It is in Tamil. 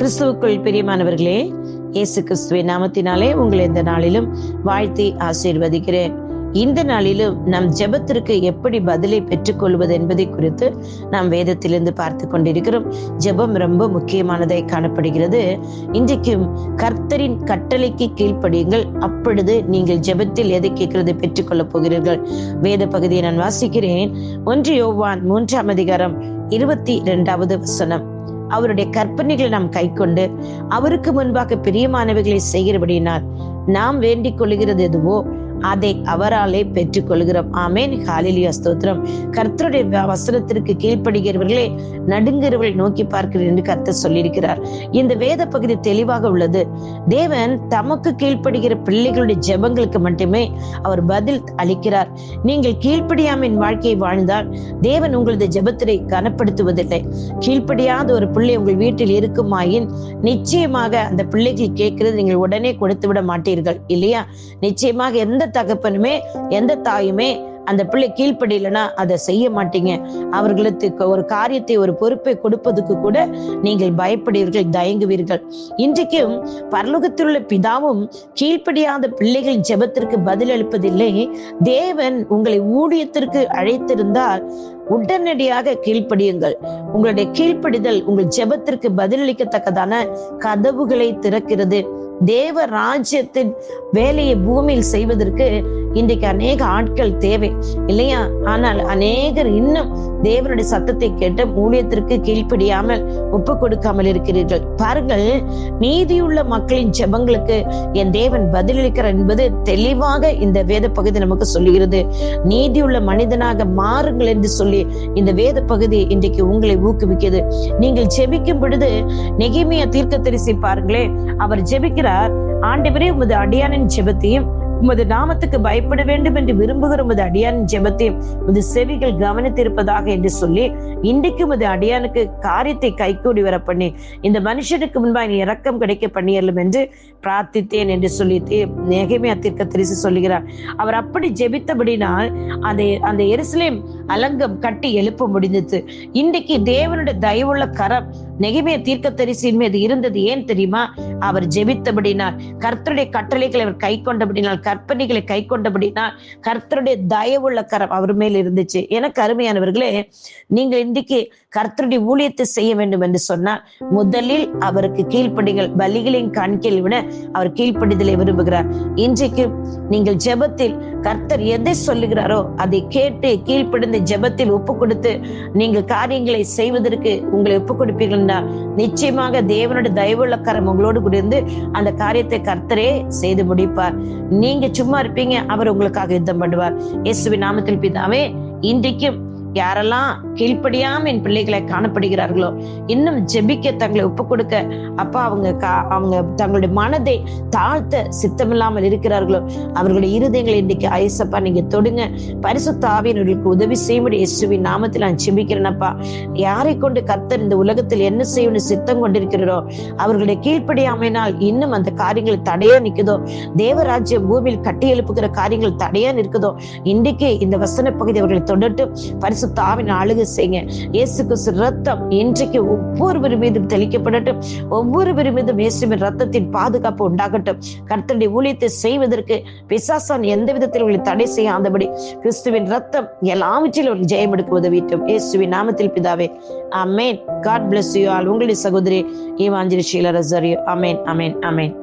கிறிஸ்துவுக்குள் பிரியமானவர்களே இயேசு கிறிஸ்துவின் நாமத்தினாலே உங்களை இந்த நாளிலும் வாழ்த்தி ஆசீர்வதிக்கிறேன். இந்த நாளிலும் நம் ஜெபத்திற்கு எப்படி பதிலை பெற்றுக்கொள்வது என்பதை குறித்து நாம் வேதத்திலிருந்து பார்த்து கொண்டிருக்கிறோம். ஜெபம் ரொம்ப முக்கியமானதாய் காணப்படுகிறது. இன்றைக்கும் கர்த்தரின் கட்டளைக்கு கீழ்ப்படியுங்கள். அப்பொழுது நீங்கள் ஜெபத்தில் எதை கேட்கிறது பெற்றுக்கொள்ளப் போகிறீர்கள்? வேத பகுதியை நான் வாசிக்கிறேன். ஒன்று யோவான் மூன்றாம் அதிகாரம் இருபத்தி இரண்டாவது வசனம். அவருடைய கற்பனைகளை நாம் கைக்கொண்டு அவருக்கு முன்பாக பிரியமானவைகளை செய்கிறபடினால் நாம் வேண்டிக் கொள்கிறது எதுவோ அதை அவராலே பெற்றுக் கொள்கிறோம் ஆமேன். ஹாலிலியா ஸ்தோத்திரம். கர்த்தருடைய வசனத்திற்கு கீழ்ப்படுகிறவர்களே நடுங்கிறவர்கள் நோக்கி பார்க்கிறேன் என்று கர்த்தர் சொல்லியிருக்கிறார். இந்த வேத பகுதி தெளிவாக உள்ளது. தேவன் தமக்கு கீழ்ப்படுகிற பிள்ளைகளுடைய ஜெபங்களுக்கு மட்டுமே அவர் பதில் அளிக்கிறார். நீங்கள் கீழ்ப்படியாமின் வாழ்க்கையை வாழ்ந்தால் தேவன் உங்களது ஜெபத்தினை கனப்படுத்துவதில்லை. கீழ்ப்படியாத ஒரு பிள்ளை உங்கள் வீட்டில் இருக்குமாயின் நிச்சயமாக அந்த பிள்ளைகள் கேட்கிறது நீங்கள் உடனே கொடுத்து விட மாட்டீர்கள். இல்லையா? நிச்சயமாக எந்த தகப்பனுமே எந்த தாயுமே அந்த பிள்ளை கீழ்ப்படியலைன்னா அதை செய்ய மாட்டீங்க. அவர்களுக்கு ஒரு காரியத்தை ஒரு பொறுப்பை கொடுப்பதுக்கு கூட நீங்கள் பயப்படுவீர்கள் தயங்குவீர்கள். இன்றைக்கும் பரலோகத்தில் உள்ள பிதாவும் கீழ்ப்படியாத பிள்ளைகளின் ஜெபத்திற்கு பதில் அளிப்பதில்லை. தேவன் உங்களை ஊழியத்திற்கு அழைத்திருந்தால் உடனடியாக கீழ்ப்படியுங்கள். உங்களுடைய கீழ்ப்படிதல் உங்கள் ஜெபத்திற்கு பதிலளிக்கத்தக்கதான கதவுகளை திறக்கிறது. தேவ ராஜ்யத்தின் வேலையை பூமியில் செய்வதற்கு இன்றைக்கு அநேக ஆட்கள் தேவை இல்லையா? ஆனால் அநேகர் இன்னும் தேவனுடைய சத்தத்தை கேட்டு ஊழியத்திற்கு கீழ்ப்படியாமல் ஒப்பு கொடுக்காமல் இருக்கிறீர்கள். பாருங்கள் நீதியுள்ள மக்களின் ஜெபங்களுக்கு என் தேவன் பதிலளிக்கிறார் என்பது தெளிவாக இந்த வேத பகுதி நமக்கு சொல்லுகிறது. நீதியுள்ள மனிதனாக மாறுங்கள் என்று சொல்லி இந்த வேத பகுதி இன்றைக்கு உங்களை ஊக்குவிக்கிறது. நீங்கள் ஜெபிக்கும் பொழுது தீர்க்க தரிசி பாருங்களேன் அவர் ஜெபிக்கிறார் ஆண்டவரே உமது அடியானின் ஜெபத்தையும் உமது நாமத்துக்கு பயப்பட வேண்டும் என்று விரும்புகிற உமது அடியான் ஜெபத்தை உமது செவிகள் கவனித்திருப்பதாக என்று சொல்லி இன்றைக்கு உமது அடியானுக்கு காரியத்தை கைகூடி வர பண்ணி இந்த மனுஷனுக்கு முன்பாக நீ இறக்கம் கிடைக்க பண்ணியலும் என்று பிரார்த்தித்தேன் என்று சொல்லி நெகைமையா தீர்க்க தெரிசு சொல்லுகிறார். அவர் அப்படி ஜெபித்தபடினால் அந்த அந்த எருசலேம் அலங்கம் கட்டி எழுப்ப முடிந்தது. இன்றைக்கு தேவனுடைய தயவுள்ள கரம் நெகிமையை தீர்க்க தரிசின் மீது இருந்தது ஏன் தெரியுமா? அவர் ஜெபித்தபடினால் கர்த்தருடைய கட்டளைகளை அவர் கை கொண்டபடினால் கற்பனைகளை கை கொண்டபடினால் கர்த்தருடைய தயவுள்ள கரம் அவர் மேல் இருந்துச்சு. எனக்கு அருமையானவர்களே நீங்கள் இன்றைக்கு கர்த்தருடைய ஊழியத்தை செய்ய வேண்டும் என்று சொன்னால் முதலில் அவருக்கு கீழ்ப்படிகள் பலிகளின் காணிக்கையை விட அவர் கீழ்ப்படிதலை விரும்புகிறார். இன்றைக்கு நீங்கள் ஜெபத்தில் கர்த்தர் எதை சொல்லுகிறாரோ அதை கேட்டு கீழ்ப்படிந்து ஜெபத்தில் ஒப்பு கொடுத்து நீங்கள் காரியங்களை செய்வதற்கு உங்களை ஒப்பு கொடுப்பீர்கள் என்றால் நிச்சயமாக தேவனுடைய தயவுள்ள கரம் உங்களோடு கூட இருந்து அந்த காரியத்தை கர்த்தரே செய்து முடிப்பார். நீங்க சும்மா இருப்பீங்க அவர் உங்களுக்காக யுத்தம் பண்ணுவார். இயேசுவின் நாமத்தில் பிதாவே இன்றைக்கும் யாரெல்லாம் கீழ்ப்படியாம என் பிள்ளைகளை காணப்படுகிறார்களோ இன்னும் ஜெபிக்க தங்களை ஒப்பு கொடுக்க அப்பா அவங்க அவங்க தங்களுடைய மனதை தாழ்த்த சித்தமில்லாமல் இருக்கிறார்களோ அவர்களுடைய இருதயங்களை இன்னைக்கு ஐசப்பா நீங்க தொடுங்க. பரிசுத்த ஆவியினர்களுக்கு உதவி செய்யும்படி இயேசுவின் நாமத்தில் நான் ஜெபிக்கிறேனப்பா யாரை கொண்டு கர்த்தர் இந்த உலகத்தில் என்ன செய்யணும் சித்தம் கொண்டிருக்கிறோ அவர்களுடைய கீழ்ப்படியாமையினால் இன்னும் அந்த காரியங்கள் தடையா நிற்குதோ தேவராஜ்ய பூமியில் கட்டி எழுப்புகிற காரியங்கள் தடையா நிற்குதோ இன்றைக்கு இந்த வசன பகுதி அவர்களை தொடர்ந்து பரிசு ஆவின் அழுகு செய்யுங்க. இயேசு கிறிஸ்து ரத்தம் இன்றைக்கு ஒவ்வொருவர் மீதும் தெளிக்கப்படட்டும். ஒவ்வொருவர் மீதும் இயேசுவின் ரத்தத்தின் பாதுகாப்பு உண்டாகட்டும். கர்த்தருடைய ஊழியத்தை செய்வதற்கு பிசாசான் எந்த விதத்தில் உங்களை தடை செய்யாதபடி கிறிஸ்துவின் ரத்தம் எல்லாவற்றிலும் அவர்கள் ஜெயம் எடுக்க உதவிட்டும். இயேசுவின் நாமத்தில் பிதாவே அமேன் காட் பிளஸ் யூ ஆல் உங்களுடைய சகோதரி ஈவாஞ்சலி ஷீலா ரசரியோ. அமேன் அமேன் அமேன்